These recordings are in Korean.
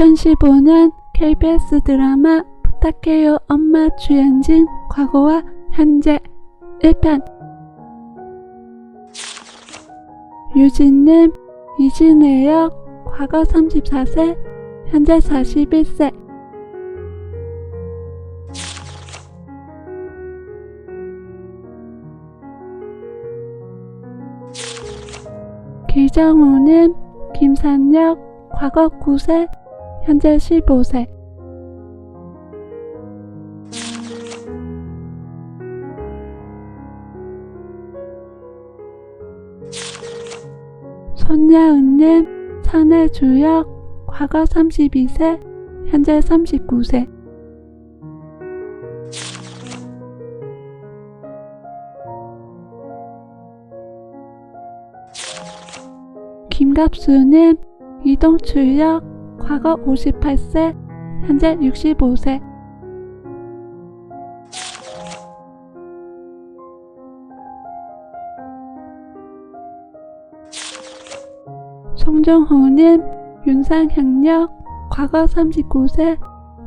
2015년 KBS 드라마 부탁해요 엄마 주연진 과거와 현재 1편. 유진님 이진혜역 과거 34세 현재 41세. 기정우님 김산역 과거 9세 현재 15세. 손야은님 산해주역 과거 32세 현재 39세. 김갑수님 이동출역 과거 58세 현재 65세. 송정호님 윤상향역 과거 39세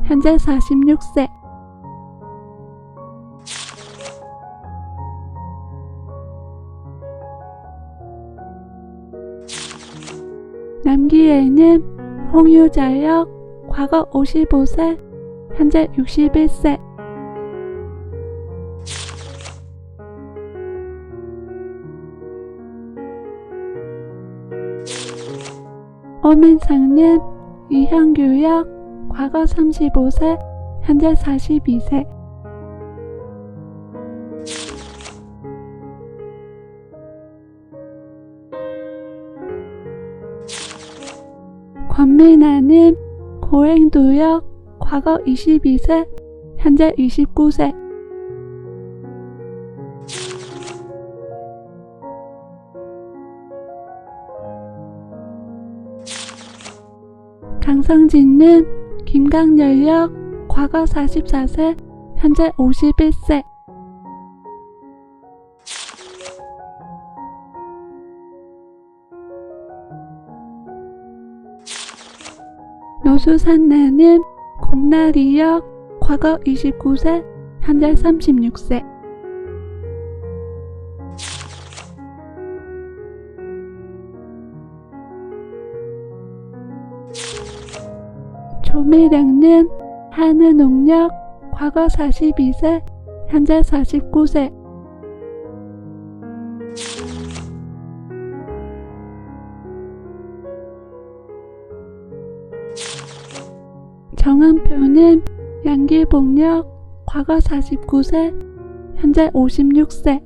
현재 46세. 남기예님 홍유자역 과거 55세 현재 61세. 오민상님 이형규역 과거 35세 현재 42세 권민아님 고행도역 과거 22세 현재 29세. 강성진님 김강렬역 과거 44세 현재 51세 노수산나님 곰나리역 과거 29세 현재 36세. 조미령님 하늘농역 과거 42세 현재 49세 정한표님 양기봉역 과거 49세 현재 56세